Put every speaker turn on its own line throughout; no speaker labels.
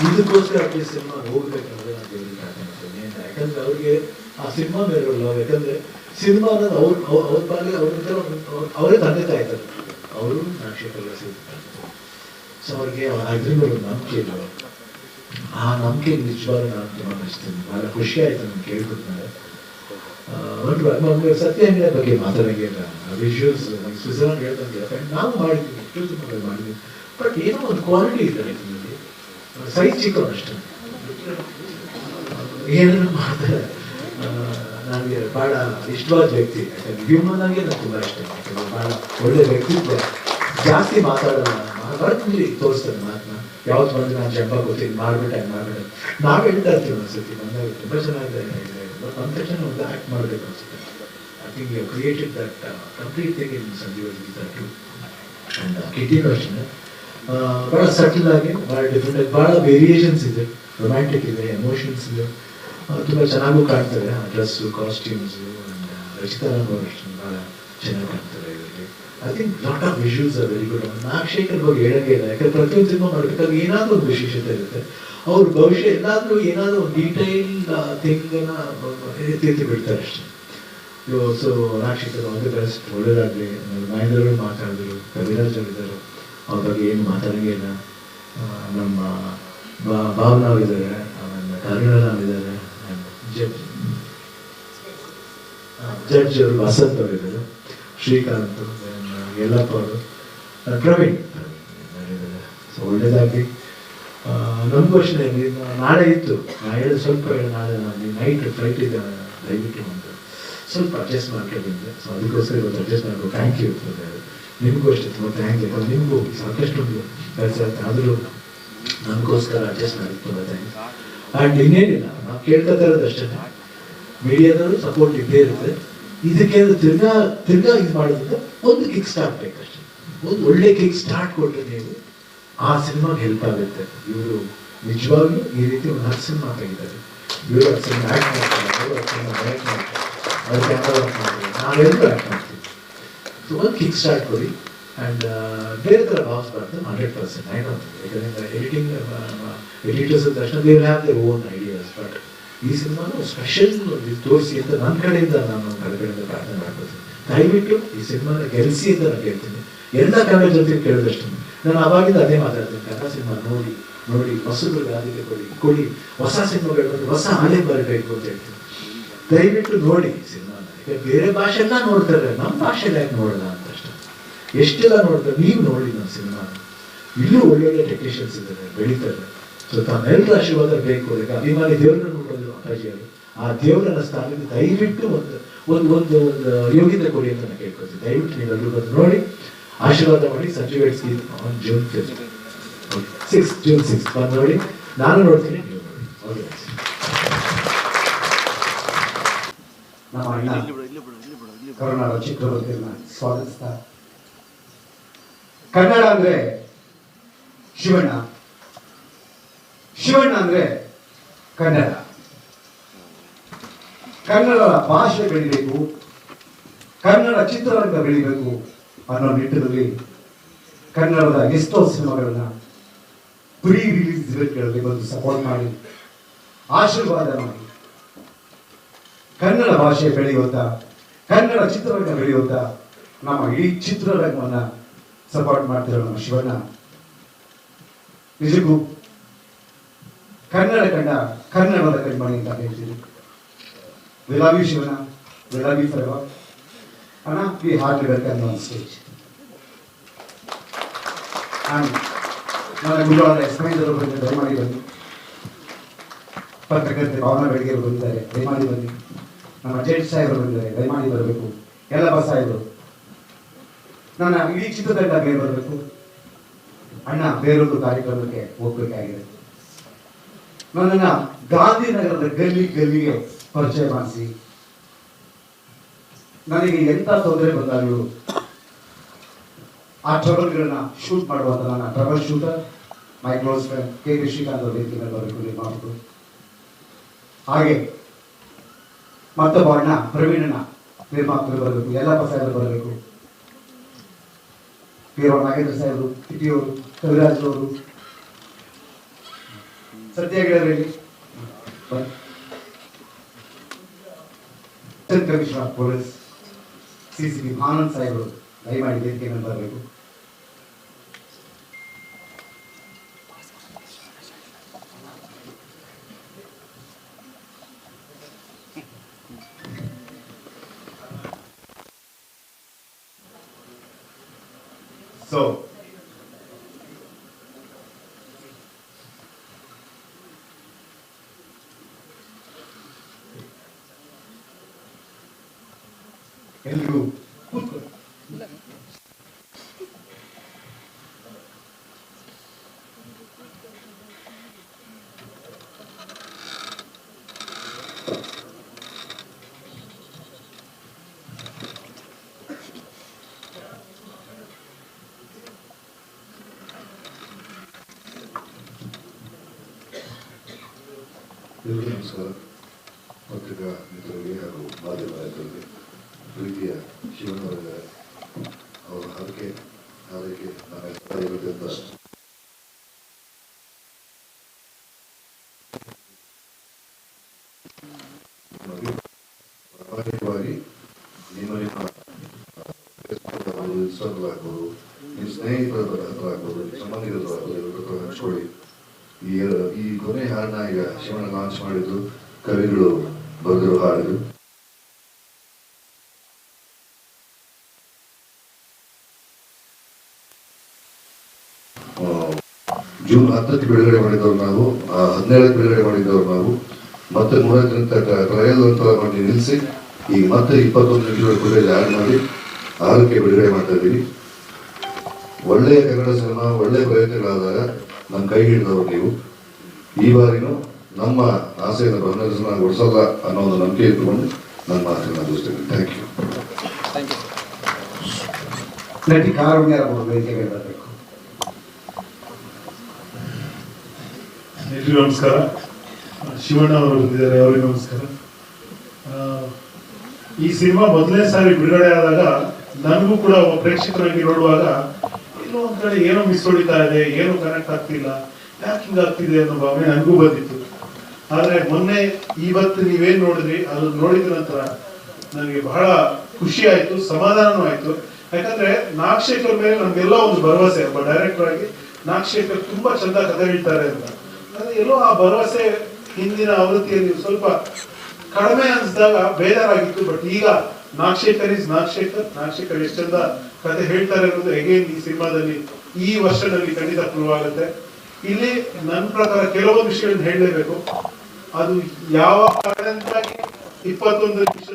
ಇದಕ್ಕೋಸ್ಕರ ಈ ಸಿನಿಮಾ ಹೋಗ್ಬೇಕಂದ್ರೆ ನಾನು ದೇವರಿಗೆ ಪ್ರಾರ್ಥನೆ ಯಾಕಂದ್ರೆ ಅವ್ರಿಗೆ ಆ ಸಿನಿಮಾ ಮೇಲೆ ಲವ್ ಯಾಕಂದ್ರೆ ಸಿನಿಮಾ ಅನ್ನೋದು ಅವ್ರ ಅವ್ರ- ಬಾಲ್ಯ ಅವ್ರ ಹತ್ರ ಅವ್ರ- ತಂದೆ ತಾಯಿ ಇದ್ದಾರೆ. ಅವರು ನಾಕ್ಷೇಪಲ್ಲ ಸಿಗ್ತಾರೆ. ಸೊ ಅವ್ರಿಗೆ ಅದ್ರ ನಂಬಿಕೆ ಇಲ್ಲ ಆ ನಂಬಿಕೆ ನಿಜವಾಗ್ಲೂ ನಾನು ತುಂಬ ಮೆಚ್ತೀನಿ ಭಾಳ ಖುಷಿ ಆಯ್ತು ನಾನು ಕೇಳ್ಕೊತಾರೆ ಸತ್ಯ ಅಂಗಡಿಯ ಬಗ್ಗೆ ವಿಷುವಲ್ಸ್ ಸ್ವಿಟ್ಜರ್ಲೆಂಡ್ ಹೇಳ್ದಂಗೆ. ಯಾಕಂದ್ರೆ ನಾವು ಮಾಡಿದ್ವಿ. ಎಷ್ಟೋ ಮಾಡಿದ್ವಿ. ಬಟ್ ಏನೋ ಒಂದು ಕ್ವಾಲಿಟಿ ಇದೆ ಇದರಲ್ಲಿ ಸೈಜ್ ಏನನ್ನು ಮಾಡ್ತಾರೆ ನನಗೆ ಬಹಳ ಇಷ್ಟವಾದ ವ್ಯಕ್ತಿ, ಯಾಕಂದ್ರೆ ಆಗಿ ನನಗೆ ತುಂಬ ಇಷ್ಟ. ಯಾಕಂದ್ರೆ ಬಹಳ ಒಳ್ಳೆ ವ್ಯಕ್ತಿತ್ವ. ಜಾಸ್ತಿ ಮಾತಾಡೋಣ ಬರ್ತೀನಿ ತೋರಿಸ್ತಾರೆ ಮಾತನ್ನ ಯಾವತ್ತು ಬಂದ್ರೆ ನಾನು ಜಂಬ ಗೊತ್ತಿದ್ದು ಮಾಡ್ಬಿಟ್ಟೆ ಮಾಡ್ಬಿಟ್ಟೆ. ನಾವು ಹೇಳ್ತಾ ಇರ್ತೀವಿ ಒಂದ್ಸತಿ, ಬಂದಾಗ ತುಂಬ ಚೆನ್ನಾಗಿದೆ ಬಟ್ ಬಂದ ತಕ್ಷಣ ಒಂದು ಆ್ಯಕ್ಟ್ ಮಾಡಬೇಕು ಅನ್ಸುತ್ತೆ. I think you created that complete thing in Sanjeev Geetha two and ಅಷ್ಟೇ ಬಹಳ ಸಟಲ್ ಆಗಿ, ಬಹಳ ಡಿಫ್ರೆಂಟ್ ಬಹಳ ವೇರಿಯೇಷನ್ಸ್ ಇದೆ ರೊಮ್ಯಾಂಟಿಕ್ ಇದೆ ಎಮೋಷನ್ಸ್ ಇದೆ. ತುಂಬ ಚೆನ್ನಾಗೂ ಕಾಣ್ತಾರೆ ಡ್ರೆಸ್ಸು ಕಾಸ್ಟ್ಯೂಮ್ಸು ರಚಿತಾ ರಾಮ್ ಅವರು ಅಷ್ಟೇ ಬಹಳ ಚೆನ್ನಾಗಿ ಕಾಣ್ತಾರೆ ಇದರಲ್ಲಿ. I think lot of visuals are very good Nagashekar ಬಗ್ಗೆ ಹೇಳಂಗೆ ಇಲ್ಲ. ಯಾಕಂದ್ರೆ ಪ್ರತಿಯೊಂದು ಸಿನಿಮಾ ಮಾಡಬೇಕಾದ್ರೆ ಏನಾದರೂ ಒಂದು ವಿಶೇಷತೆ ಇರುತ್ತೆ. ಅವ್ರ ಭವಿಷ್ಯ ಎಲ್ಲಾದರೂ ಏನಾದರೂ ಒಂದು ಡೀಟೈಲ್ ಥಿಂಗನ್ನ ಎತ್ತಿ ಬಿಡ್ತಾರೆ ಅಷ್ಟೇ. So Nagashekar all the best ಒಳ್ಳೇದಾಗಲಿ. ಮಹೇಂದ್ರಗಳು ಮಾತಾಡಿದ್ರು, ಕವಿರಾಜ್ ಅವರಿದ್ದಾರೆ ಅವ್ರ ಬಗ್ಗೆ ಏನು ಮಾತಾಡಂಗೆ ಇಲ್ಲ. ನಮ್ಮ ಭಾವನಾ ಇದ್ದಾರೆ ಆಮೇಲೆ ಕರುಣರಾಮ್ ಇದ್ದಾರೆ ಜಡ್ಜ್ ಜಡ್ಜ್ ಅವರು ವಸಂತ್ ಅವರು ಇದ್ದಾರೆ ಶ್ರೀಕಾಂತ್ ಯಲ್ಲಪ್ಪ ಅವರು ಪ್ರವೀಣ್ ಸೊ ಒಳ್ಳೇದಾಗಿ ನಮ್ಮ ಅಷ್ಟೇ ನಾಳೆ ಇತ್ತು. ನಾಳೆ ಸ್ವಲ್ಪ ನಾಳೆ ನಾನು ನೈಟ್ ಫ್ಲೈಟ್ ಇದೆ ದಯವಿಟ್ಟು ಅಂತ ಸ್ವಲ್ಪ ಅಡ್ಜಸ್ಟ್ ಮಾಡ್ಕೊಂಡಿದ್ದೆ ಸೊ ಅದಕ್ಕೋಸ್ಕರ ಇವತ್ತು ಅಡ್ಜಸ್ಟ್ ಮಾಡಬೇಕು ಥ್ಯಾಂಕ್ ಯು ನಿಮಗೂ ಅಷ್ಟೇ ತುಂಬ ಥ್ಯಾಂಕ್ ಯು ನಿಮಗೂ ಸಾಕಷ್ಟು ಕೆಲಸ ಆದರೂ ನಮಗೋಸ್ಕರ ಅಡ್ಜಸ್ಟ್ ಮಾಡಿ ತುಂಬ ಥ್ಯಾಂಕ್ಸ್ ಆ್ಯಂಡ್ ಇನ್ನೇನಿಲ್ಲ, ನಾವು ಕೇಳ್ತಾ ಇರೋದು ಅಷ್ಟೇ. ಮೀಡಿಯಾದವರು ಸಪೋರ್ಟ್ ಇದ್ದೇ ಇರುತ್ತೆ. ಇದಕ್ಕೆ ತಿರ್ಗಾ ತಿರ್ಗಾ ಇದು ಮಾಡೋದ್ರಿಂದ ಒಂದು ಕಿಕ್ ಸ್ಟಾರ್ಟ್ ಬೇಕಷ್ಟೇ ಒಂದು ಒಳ್ಳೆ ಕಿಕ್ ಸ್ಟಾರ್ಟ್ ಕೊಟ್ಟರೆ ನೀವು ಆ ಸಿನಿಮಾಗೆ ಹೆಲ್ಪ್ ಆಗುತ್ತೆ. ಇವರು ನಿಜವಾಗ್ಲೂ ಈ ರೀತಿ ಒಂದು ಹತ್ತು ಸಿನಿಮಾ ತೆಗಿದ್ದಾರೆ ಇವರು ಹತ್ತು ಸಿನಿಮಾ ಆ್ಯಕ್ಟ್ ಮಾಡ್ತಾರೆ, ಅವರು ಹತ್ತು ಸಿನಿಮಾ ಡೈರೆಕ್ಟ್ ಮಾಡ್ತಾರೆ. ಅವ್ರು ಕ್ಯಾಮ್ರಾ ವರ್ಕ್ ಮಾಡ್ತಾರೆ. ನಾವೆಲ್ಲರೂ ಆ್ಯಕ್ಟ್ ಮಾಡ್ತೀವಿ. ಸೊ ಒಂದು ಕಿಕ್ ಸ್ಟಾರ್ಟ್ ಕೊಡಿ ಆ್ಯಂಡ್ ಬೇರೆ ಥರ ಬರ್ತದೆ ಹಂಡ್ರೆಡ್ ಪರ್ಸೆಂಟ್ ಐ ನೋ ಯಾಕಂದರೆ ಎಡಿಟಿಂಗ್ ಎಡಿಟರ್ಸ್ ತಕ್ಷಣ they have they own ideas but ಈ ಸಿನಿಮಾನು ಸ್ಪೆಷಲ್ ತೋರಿಸಿ ಅಂತ ನನ್ನ ಕಡೆಯಿಂದ ನಾನು ಕಡೆ ಕಡೆಯಿಂದ ಪ್ರಾರ್ಥನೆ ಮಾಡ್ಬೋದು ದಯವಿಟ್ಟು ಈ ಸಿನಿಮಾನ ಗೆಲ್ಸಿ ಅಂತ ನಾನು ಕೇಳ್ತೀನಿ ಎಲ್ಲ ಕನ್ನಡ ಜೊತೆ ಕೇಳಿದಷ್ಟು ನಾನು. ಅವಾಗಿಂದ ಅದೇ ಮಾತಾಡ್ತೀನಿ. ಕನ್ನಡ ಸಿನಿಮಾ ನೋಡಿ ನೋಡಿ ಹೊಸಬ್ರಿಗೆ ಆದ್ಯತೆ ಕೊಡಿ ಕೊಡಿ, ಹೊಸ ಸಿನಿಮಾಗಳು ಹೊಸ ಹಳೆ ಬರಬೇಕು ಅಂತ ಹೇಳ್ತೀನಿ. ದಯವಿಟ್ಟು ನೋಡಿ ಸಿನಿಮಾನ ಈಗ ಬೇರೆ ಭಾಷೆಲ್ಲ ನೋಡ್ತಾರೆ. ನಮ್ಮ ಭಾಷೆಲ್ಲ ಯಾಕೆ ನೋಡೋಣ ಅಂತ ಅಷ್ಟೇ. ಎಷ್ಟೆಲ್ಲ ನೋಡ್ತಾರೆ. ನೀವು ನೋಡಿ ನಮ್ಮ ಸಿನಿಮಾ. ಇಲ್ಲೂ ಒಳ್ಳೆ ಟೆಕ್ನಿಷಿಯನ್ಸ್ ಇದ್ದಾರೆ, ಬೆಳೀತಾರೆ. ಸೊ ತಮ್ಮೆಲ್ಲ ಆಶೀರ್ವಾದ ಬೇಕು. ಈಗ ಅಭಿಮಾನಿ ದೇವರನ್ನ ನೋಡೋದು ಅಪ್ಪಾಜಿಯವರು ಆ ದೇವರನ್ನ ಸ್ಥಾನದಲ್ಲಿ ದಯವಿಟ್ಟು ಒಂದು ಒಂದು ಒಂದು ಒಂದು ಯೋಗ್ಯತೆ ಕೊಡಿ ಅಂತ ನಾನು ಕೇಳ್ಕೊಳ್ತೀನಿ. ದಯವಿಟ್ಟು ನೀವೆಲ್ಲರೂ ಬಂದು ನೋಡಿ. ಆಶೀರ್ವಾದ ಮಾಡಿ. ಸಂಜು ಬೆಳೆಸಿ on June fifth six June six ಬಂದು ನೋಡಿ. ನಾನು ನೋಡ್ತೀನಿ, ನೀವು ನೋಡಿ. All
ನಮ್ಮ ಕರುನಾಡ ಚಿತ್ರವರ್ಗನ ಸ್ವಾಗತಿಸ್ತಾ. ಕನ್ನಡ ಅಂದ್ರೆ ಶಿವಣ್ಣ. ಶಿವಣ್ಣ ಅಂದ್ರೆ ಕನ್ನಡ. ಕನ್ನಡ ಭಾಷೆ ಬೆಳಿಬೇಕು. ಕನ್ನಡ ಚಿತ್ರರಂಗ ಬೆಳಿಬೇಕು ಅನ್ನೋ ನಿಟ್ಟಿನಲ್ಲಿ ಕನ್ನಡದ ಎಷ್ಟೋ ಸಿನಿಮಾಗಳನ್ನ ಪ್ರೀ ರಿಲೀಸ್ ಇವೆಂಟ್ಗಳಲ್ಲಿ ಬಂದು ಸಪೋರ್ಟ್ ಮಾಡಿ ಆಶೀರ್ವಾದ ಮಾಡಿ. ಕನ್ನಡ ಭಾಷೆ ಬೆಳೆಯುತ್ತಾ, ಕನ್ನಡ ಚಿತ್ರರಂಗ ಬೆಳೆಯುತ್ತಾ, ನಮ್ಮ ಇಡೀ ಚಿತ್ರರಂಗವನ್ನು ಸಪೋರ್ಟ್ ಮಾಡ್ತಿರೋ ನಮ್ಮ ಶಿವಣ್ಣ. ನಿಜಕ್ಕೂ ಕನ್ನಡ ಕಂಡ ಕನ್ನಡದ ಕಣ್ಮಣಿ ಅಂತ ಹೇಳ್ತೀವಿ we love you Shivanna we love you for ಅಣ್ಣ ವಿ ಸ್ಟೇಜ್ ನನ್ನ ಗುರುವಾರ ಎಸ್ಮೈದರು ಬಂದು ದಯಮಾಡಿ ಬನ್ನಿ ಪತ್ರಕರ್ತೆ ಭಾವನಾ ಬೆಳಗ್ಗೆ ಬಂದಿದ್ದಾರೆ ದಯಮಾಡಿ ಬನ್ನಿ ನಮ್ಮ ಜಡ್ಜ್ ಸಾಹೇಬರು ಬಂದಿದ್ದಾರೆ, ದಯಮಾಡಿ ಬರಬೇಕು. ಎಲ್ಲಪ್ಪ ಸಾಹೇಬರು. ನನ್ನ ಇಡೀ ಚಿತ್ರತಂಡ ಬೇರೆ ಬರಬೇಕು. ಅಣ್ಣ, ಬೇರೊಂದು ಕಾರ್ಯಕ್ರಮಕ್ಕೆ ಹೋಗ್ಬೇಕಾಗಿದೆ. ನನ್ನನ್ನ ಗಾಂಧಿನಗರದ ಗಲ್ಲಿ ಗಲ್ಲಿಗೆ ಪರಿಚಯ ಮಾಡಿಸಿ. ನನಗೆ ಎಂತ ತೊಂದರೆ ಬಂದಾಗಲೂ ಆ ಟ್ರಬಲ್ಗಳನ್ನ ಶೂಟ್ ಮಾಡುವಂತ ನನ್ನ trouble shooter my close friend K. Krishikanth ಅವರ ಬರಬೇಕು ನಿರ್ಮಾಪಕರು ಹಾಗೆ ಮತ್ತೊಬ್ಬ ಅಣ್ಣ ಪ್ರವೀಣನ ನಿರ್ಮಾಪಕರು ಬರಬೇಕು ಯಲ್ಲಪ್ಪ ಸಾಹೇಬರು ಬರಬೇಕು. ಪೀರೋ ನಾಗೇಂದ್ರ ಸಾಹೇಬರು ಕಿಟಿಯವರು ಕವಿರಾಜ್ ಅವರು. ಸದ್ಯ ಗೆಳೆಯರಲ್ಲಿ commissioner police, C C P Anand ಸಾಹೇಬರು, ದಯಮಾಡಿ ವೇದಿಕೆ ಮೇಲೆ ಬರಬೇಕು ಸೊ ಎಲ್ರಿಗೂ ಕೂತ್ಕೊಳ್ಳಿ
ಎಲ್ಲರಿಗೂ ನಮಸ್ಕಾರ ಪತ್ರಿಕಾ ಮಿತ್ರರಿಗೆ ಹಾಗೂ ಮಾಧ್ಯಮ ನಾಯಕರಿಗೆ ಪ್ರೀತಿಯ ಶಿವನವರಿಗೆ ಅವರ ಹರಕೆ ಹಾರೈಕೆ ನಾನು ಇರೋದ್ರಿಂದ ನೋಡಿ, ಪ್ರಾಮಾಣಿಕವಾಗಿ ನಿಮ್ಮ ನಿಮ್ಮ ಫೇಸ್ಬುಕ್ ಆಗ್ಬೋದು ಇನ್ಸ್ಟಾಗ್ರಾಮ್ ಆಗ್ಬೋದು ನಿಮ್ಮ ಸ್ನೇಹಿತರ ಹತ್ರ ಆಗ್ಬೋದು ನಿಮ್ಮ ಸಂಬಂಧಿಕರ ಹತ್ರ ಆಗ್ಬೋದು ಇವ್ರ ಹತ್ರ ಹಂಚ್ಕೊಳ್ಳಿ ಈ ಈ ಕೊನೆ ಹಾಡನ್ನ ಈಗ ಶಿವಣ್ಣ ಲಾಂಚ್ ಮಾಡಿದ್ದು ಕವಿಗಳು ಬರೆದಿರೋ ಹಾಡು ಆ, ಜೂನ್ ಹತ್ತಕ್ಕೆ ಬಿಡುಗಡೆ ಮಾಡಿದವರು ನಾವು ಹದಿನೇಳಕ್ಕೆ ಬಿಡುಗಡೆ ಮಾಡಿದವರು ನಾವು. ಮತ್ತೆ ಮೂವತ್ತು ನಿಮಿಷ ಟ್ರಯಲ್ ಅಂತ ಮಾಡಿ ನಿಲ್ಲಿಸಿ ಈಗ ಮತ್ತೆ ಇಪ್ಪತ್ತೊಂದು ನಿಮಿಷಗಳ ಫುಟೇಜ್ ಆ್ಯಡ್ ಮಾಡಿ ಆರಕ್ಕೆ ಬಿಡುಗಡೆ ಮಾಡ್ತಾ ಇದ್ದೀವಿ. ಒಳ್ಳೆಯ ಕನ್ನಡ ಸಿನಿಮಾ ಒಳ್ಳೆಯ ಪ್ರಯತ್ನಗಳಾದಾಗ ನಮ್ಮ ಕೈ ಹಿಡಿದವರು ನೀವು. ಈ ಬಾರಿನೂ ನಮ್ಮ ಆಸೆಯನ್ನು ಬನ್ನರಿಸಲಾಗೊಳಿಸಲ್ಲ ಅನ್ನೋ ಒಂದು ನಂಬಿಕೆ ಇಟ್ಟುಕೊಂಡು ನನ್ನ ಮಾತನ್ನು ಮುಗಿಸ್ತೇನೆ ಥ್ಯಾಂಕ್ ಯು
ನಟಿ ಅವರು ಬರಬೇಕು
ಎಲ್ರಿಗೂ ನಮಸ್ಕಾರ. ಶಿವಣ್ಣ ಅವರು ಬಂದಿದ್ದಾರೆ ಅವರಿಗೆ ನಮಸ್ಕಾರ. ಈ ಸಿನಿಮಾ ಮೊದಲನೇ ಸಾರಿ ಬಿಡುಗಡೆ ಆದಾಗ ನನಗೂ ಕೂಡ ಒಬ್ಬ ಪ್ರೇಕ್ಷಕರಾಗಿ ನೋಡುವಾಗ ಇನ್ನೂ ಒಂದ್ ಕಡೆ ಏನೋ ಮಿಸ್ ಹೊಡಿತಾ ಇದೆ ಏನೋ ಕನೆಕ್ಟ್ ಆಗ್ತಿಲ್ಲ. ಯಾಕೆ ಹಿಂಗಾಗ್ತಿದೆ ಅನ್ನೋ ಭಾವನೆ ನನಗೂ ಬಂದಿತ್ತು. ಆದರೆ ಮೊನ್ನೆ ಇವತ್ತು ನೀವೇನು ನೋಡಿದ್ರಿ, ಅದು ನೋಡಿದ ನಂತರ ನನಗೆ ಬಹಳ ಖುಷಿ ಆಯ್ತು, ಸಮಾಧಾನನೂ ಆಯಿತು. ಯಾಕಂದ್ರೆ ನಾಗಶೇಖರ್ ಮೇಲೆ ನಮ್ಗೆಲ್ಲ ಒಂದು ಭರವಸೆ, ಒಬ್ಬ ಡೈರೆಕ್ಟರ್ ಆಗಿ ನಾಗಶೇಖರ್ ತುಂಬಾ ಚಂದ ಕಥೆ ಹೇಳ್ತಾರೆ ಅಂತ. ಎಲ್ಲೋ ಆ ಭರವಸೆ ಹಿಂದಿನ ಆವೃತ್ತಿಯಲ್ಲಿ ಸ್ವಲ್ಪ ಕಡಿಮೆ ಅನ್ಸಿದಾಗ ಬೇಜಾರಾಗಿತ್ತು ಬಟ್ ಈಗ ನಾಗಶೇಖರ್ ಇಸ್ ನಾಗಶೇಖರ್ ನಾಗಶೇಖರ್ ಎಷ್ಟು ಚಂದ ಕತೆ ಹೇಳ್ತಾರೆ ಅನ್ನೋದು ಹೇಗೆ ಈ ಸಿನಿಮಾದಲ್ಲಿ ಈ ವರ್ಷದಲ್ಲಿ ಖಂಡಿತ ಪ್ರೂವ್ ಆಗುತ್ತೆ ಇಲ್ಲಿ ನನ್ನ ಪ್ರಕಾರ ಕೆಲವೊಂದು ವಿಷಯಗಳನ್ನ ಹೇಳಲೇಬೇಕು. ಅದು ಯಾವ ಕಾರಣದಿಂದಾಗಿ ಇಪ್ಪತ್ತೊಂದು ನಿಮಿಷ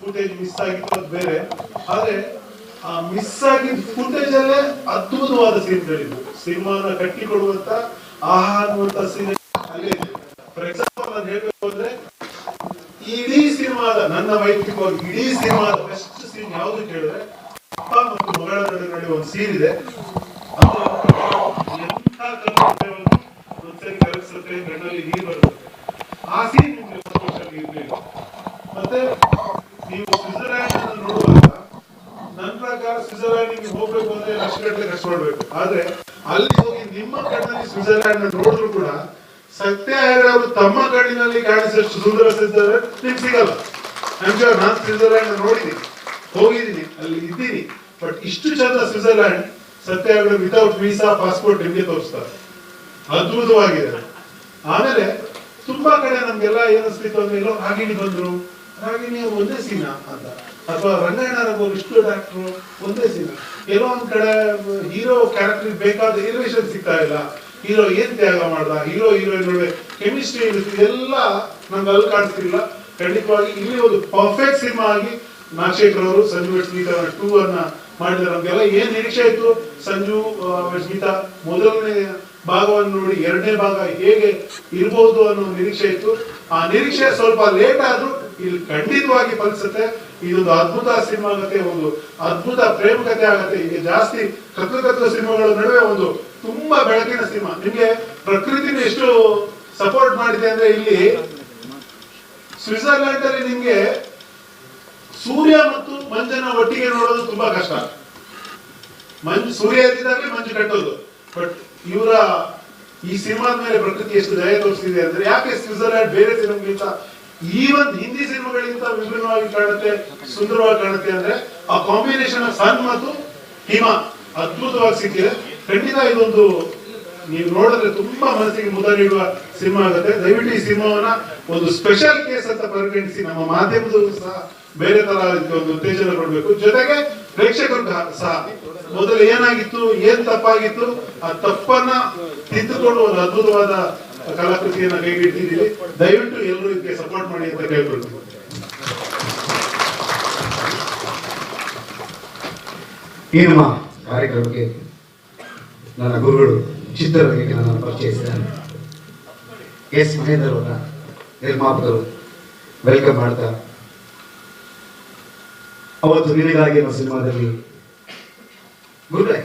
ಫುಟೇಜ್ ಮಿಸ್ ಆಗಿತ್ತು ಅದು ಬೇರೆ. ಆದ್ರೆ ಆ ಮಿಸ್ ಆಗಿದ್ದ ಫುಟೇಜ್ ಅಲ್ಲೇ ಅದ್ಭುತವಾದ ಸೀನ್ಗಳಿದ್ದು ಸಿನಿಮಾನ ಕಟ್ಟಿಕೊಡುವಂತ ಆಹಾ ಅನ್ನುವಂತ ಸೀನ್ ಅಲ್ಲಿ ಫಾರ್ ಎಕ್ಸಾಂಪಲ್ ನಾನು ಹೇಳಬೇಕು ಅಂದ್ರೆ, ಇಡೀ ಸಿನಿಮಾದ, ನನ್ನ ವೈಯಕ್ತಿಕವಾಗಿ ಇಡೀ ಸಿನಿಮಾದ ಬೆಸ್ಟ್ ಸೀನ್ ಯಾವುದು ಕೇಳಿದ್ರೆ ಅಪ್ಪ ಮತ್ತು ಮಗಳ ನಡುವೆ ಒಂದು ಸೀನ್ ಇದೆ. ಅದು ಎಂಥ ಕಲ್ಪನೆ ಒಂದು ಒಂದ್ಸರಿ ಬೆಣ್ಣಲ್ಲಿ ನೀರು ಬರುತ್ತೆ. ಆ ನಿಮಗೆ ಸಂತೋಷವಾಗಿ ಇರ್ಲಿಲ್ಲ ಮತ್ತೆ ನೀವು ಸ್ವಿಟ್ಜರ್ಲ್ಯಾಂಡ್ ಅನ್ನು ನೋಡುವಾಗ ನನ್ನ ಪ್ರಕಾರ ಸ್ವಿಟ್ಜರ್ಲ್ಯಾಂಡ್ ನಿಮಗೆ ಹೋಗ್ಬೇಕು ಅಂದ್ರೆ ಲಕ್ಷಗಟ್ಟಲೆ ಖರ್ಚು ಮಾಡ್ಬೇಕು. ಆದ್ರೆ ಅಲ್ಲಿ ಹೋಗಿ ನಿಮ್ಮ ಕಣ್ಣಲ್ಲಿ ಸ್ವಿಟ್ಜರ್ಲ್ಯಾಂಡ್ ನೋಡಿದ್ರು ಕೂಡ ಸತ್ಯ ಅವರು ತಮ್ಮ ಕಣ್ಣಿನಲ್ಲಿ ಕಾಣಿಸಷ್ಟು ಸುಂದರ ಸ್ವಿಟ್ಜರ್ಲ್ಯಾಂಡ್ ನಿಮ್ಗೆ ಸಿಗಲ್ಲ. ನಮ್ಗೆ ನಾನು ಸ್ವಿಟ್ಜರ್ಲ್ಯಾಂಡ್ ನೋಡಿದ್ದೀನಿ, ಹೋಗಿದ್ದೀನಿ, ಅಲ್ಲಿ ಇದ್ದೀನಿ. ಬಟ್ ಇಷ್ಟು ಚಂದ ಸ್ವಿಟ್ಜರ್ಲ್ಯಾಂಡ್ ಸತ್ಯ ವಿತೌಟ್ ವೀಸಾ ಪಾಸ್ಪೋರ್ಟ್ ನಿಮ್ಗೆ ತೋರಿಸ್ತಾರೆ. ಅದ್ಭುತವಾಗಿದೆ. ಆಮೇಲೆ ತುಂಬಾ ಕಡೆ ನಮ್ಗೆಲ್ಲ ಏನಿಸ್ತಿತ್ತು ಅಂದ್ರೆ ಎಲ್ಲೋ ರಾಗಿಣಿ ಬಂದ್ರು. ರಾಗಿಣಿ ಅವ್ರು ಒಂದೇ ಸೀನ ಅಂತ. ಅಥವಾ ರಂಗಾಯಣರಾಗ ಇಷ್ಟು ಡಾಕ್ಟ್ರು ಒಂದೇ ಸೀನ. ಎಲ್ಲೋ ಒಂದ್ ಕಡೆ ಹೀರೋ ಕ್ಯಾರೆಕ್ಟರ್ ಬೇಕಾದ ಇರಿವೇಶನ್ ಸಿಗ್ತಾ ಇಲ್ಲ. ಹೀರೋ ಏನ್ ತ್ಯಾಗ ಮಾಡ್ದ? ಹೀರೋ ಹೀರೋಯಿನ್ ನಡುವೆ ಕೆಮಿಸ್ಟ್ರಿ ಇದೆಲ್ಲ ನಮ್ಗೆ ಅಲ್ಲಿ ಕಾಣಿಸ್ತಿಲ್ಲ ಖಂಡಿತವಾಗಿ ಇಲ್ಲಿ ಒಂದು ಪರ್ಫೆಕ್ಟ್ ಸಿನಿಮಾ ಆಗಿ ನಾಗಶೇಖರ್ ಅವರು ಸಂಜು ಸ್ಮಿತಾ ಟೂ ಅನ್ನ ಮಾಡಿದ್ರೆ ನಮ್ಗೆಲ್ಲ ಏನ್ ನಿರೀಕ್ಷೆ ಇತ್ತು? ಸಂಜು ಆ, ಸ್ಮಿತಾ ಮೊದಲನೇ ಭಾಗವನ್ನು ನೋಡಿ ಎರಡನೇ ಭಾಗ ಹೇಗೆ ಇರಬಹುದು ಅನ್ನೋ ನಿರೀಕ್ಷೆ ಇತ್ತು. ಆ ನಿರೀಕ್ಷೆ ಸ್ವಲ್ಪ ಲೇಟ್ ಆದ್ರೂ ಇಲ್ಲಿ ಖಂಡಿತವಾಗಿ ಫಲಿಸುತ್ತೆ. ಇದೊಂದು ಅದ್ಭುತ ಸಿನಿಮಾ ಆಗತ್ತೆ ಒಂದು ಅದ್ಭುತ ಪ್ರೇಮ ಕಥೆ ಆಗತ್ತೆ. ಈಗ ಜಾಸ್ತಿ ಕತ್ಲು ಕತ್ಲು ಸಿನಿಮಾಗಳ ನಡುವೆ ಒಂದು ತುಂಬಾ ಬೆಳಕಿನ ಸಿನಿಮಾ. ನಿಮ್ಗೆ ಪ್ರಕೃತಿನ ಎಷ್ಟು ಸಪೋರ್ಟ್ ಮಾಡಿದೆ ಅಂದ್ರೆ ಇಲ್ಲಿ ಸ್ವಿಟ್ಜರ್ಲೆಂಡ್ ಅಲ್ಲಿ ನಿಮ್ಗೆ ಸೂರ್ಯ ಮತ್ತು ಮಂಜನ ಒಟ್ಟಿಗೆ ನೋಡೋದು ತುಂಬಾ ಕಷ್ಟ. ಮಂಜು ಸೂರ್ಯ ಇದ್ದಿದ್ದಾಗಲೇ ಮಂಜು ಕಟ್ಟೋದು. ಬಟ್ ಇವರ ಈ ಸಿನಿಮಾದ ಮೇಲೆ ಪ್ರಕೃತಿ ಎಷ್ಟು ದಯ ತೋರಿಸಿದೆ ಅಂದ್ರೆ ಯಾಕೆ ಸ್ವಿಟ್ಜರ್ಲ್ಯಾಂಡ್ ಬೇರೆ ಸಿನಿಮಾಗಿಂತ ಈವನ್ ಹಿಂದಿ ಸಿನಿಮಾಗಳಿಗಿಂತ ವಿಭಿನ್ನವಾಗಿ ಕಾಣುತ್ತೆ, ಸುಂದರವಾಗಿ ಕಾಣುತ್ತೆ ಅಂದ್ರೆ ಆ ಕಾಂಬಿನೇಷನ್ ಸನ್ ಮತ್ತು ಹಿಮ ಅದ್ಭುತವಾಗಿ ಸಿಕ್ಕಿದೆ. ಖಂಡಿತ ಇದೊಂದು ನೀವು ನೋಡಿದ್ರೆ ತುಂಬಾ ಮನಸ್ಸಿಗೆ ಮುದ ನೀಡುವ ಸಿನಿಮಾ ಆಗುತ್ತೆ. ದಯವಿಟ್ಟು ಈ ಸಿನಿಮಾವನ್ನ ಒಂದು ಸ್ಪೆಷಲ್ ಕೇಸ್ ಅಂತ ಪರಿಗಣಿಸಿ, ನಮ್ಮ ಮಾಧ್ಯಮದವರು ಸಹ ಬೇರೆ ತರ ಒಂದು ಉತ್ತೇಜನ ಕೊಡಬೇಕು. ಜೊತೆಗೆ ಪ್ರೇಕ್ಷಕರು ಸಹ ಮೊದಲು ಏನಾಗಿತ್ತು, ಏನ್ ತಪ್ಪಾಗಿತ್ತು, ಆ ತಪ್ಪನ್ನ ತಿದ್ದುಕೊಂಡು ಒಂದು ಅದ್ಭುತವಾದ ಕಲಾಕೃತಿಯನ್ನ ಕೈಗಿಟ್ಟಿದ್ದೀವಿ ದಯವಿಟ್ಟು ಎಲ್ಲರೂ ಇದಕ್ಕೆ ಸಪೋರ್ಟ್ ಮಾಡಿ ಅಂತ ಕೇಳ್ಕೊಳ್ತೀವಿ
ಈ ನಮ್ಮ ಕಾರ್ಯಕ್ರಮಕ್ಕೆ ನನ್ನ ಗುರುಗಳು ಚಿತ್ರರಂಗಕ್ಕೆ ನನ್ನ ಪರಿಚಯಿಸಿದ್ದಾರೆ. ಎಸ್ ಮಹೇಂದ್ರ ಅವರ ನಿರ್ಮಾಪಕರು ವೆಲ್ಕಮ್ ಮಾಡ್ತಾ ಅವತ್ತು ನಿನಗಾಗಿ ಅನ್ನೋ ಸಿನಿಮಾದಲ್ಲಿ ಗುರುಗಳೇ.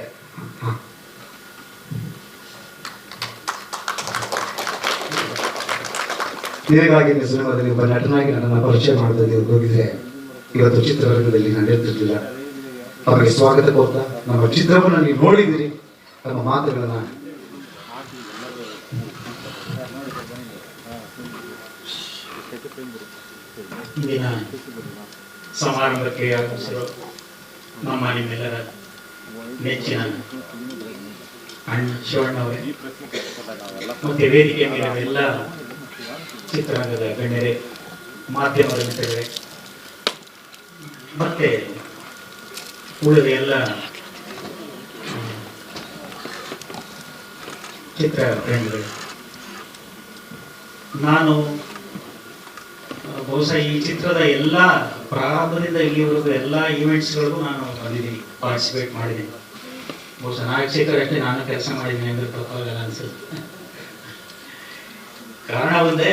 ನಿನಗಾಗಿ ಸಿನಿಮಾದಲ್ಲಿ ಒಬ್ಬ ನಟನಾಗಿ ನನ್ನನ್ನು ಪರಿಚಯ ಮಾಡಿದಲ್ಲಿ ಹೋಗಿದ್ರೆ ಇವತ್ತು ಚಿತ್ರರಂಗದಲ್ಲಿ ನಾನು ಇರ್ತಿರ್ಲಿಲ್ಲ ಅವರಿಗೆ ಸ್ವಾಗತ ಕೊಡ್ತಾ ನಮ್ಮ ಚಿತ್ರವನ್ನು ನೀವು ನೋಡಿದಿರಿ ನಮ್ಮ ಮಾತುಗಳನ್ನ
ಇಂದಿನ ಸಮಾರಂಭಕ್ಕೆ ಆಗಮಿಸಿರೋ ನಮ್ಮ ನಿಮ್ಮೆಲ್ಲರ ನೆಚ್ಚಿನ ಅಣ್ಣ ಶಿವಣ್ಣ ಅವರೇ, ಮತ್ತೆ ವೇದಿಕೆ ಮೇಲೆ ಎಲ್ಲ ಚಿತ್ರರಂಗದ ಗಣ್ಯರೇ, ಮಾಧ್ಯಮದ ಮಿತ್ರರೇ, ಮತ್ತೆ ಉಳಿದ ಎಲ್ಲ ಚಿತ್ರ ಪ್ರೇಮಿಗಳು ನಾನು ಬಹುಶಃ ಈ ಚಿತ್ರದ ಎಲ್ಲ ಪ್ರಾರಂಭದಿಂದ ಇಲ್ಲಿವರೆಗೂ ಎಲ್ಲ ಈವೆಂಟ್ಸ್ಗಳಿಗೂ ನಾನು ಬಂದಿದ್ದೀನಿ ಪಾರ್ಟಿಸಿಪೇಟ್ ಮಾಡಿದ್ದೀನಿ. ಬಹುಶಃ ನಾಲ್ಕು ಕ್ಷೇತ್ರ ನಾನು ಕೆಲಸ ಮಾಡಿದ್ದೀನಿ ಅಂದ್ರೆ ತಪ್ಪಾಗಲ್ಲ ಅನ್ಸುತ್ತೆ. ಕಾರಣ ಒಂದೇ,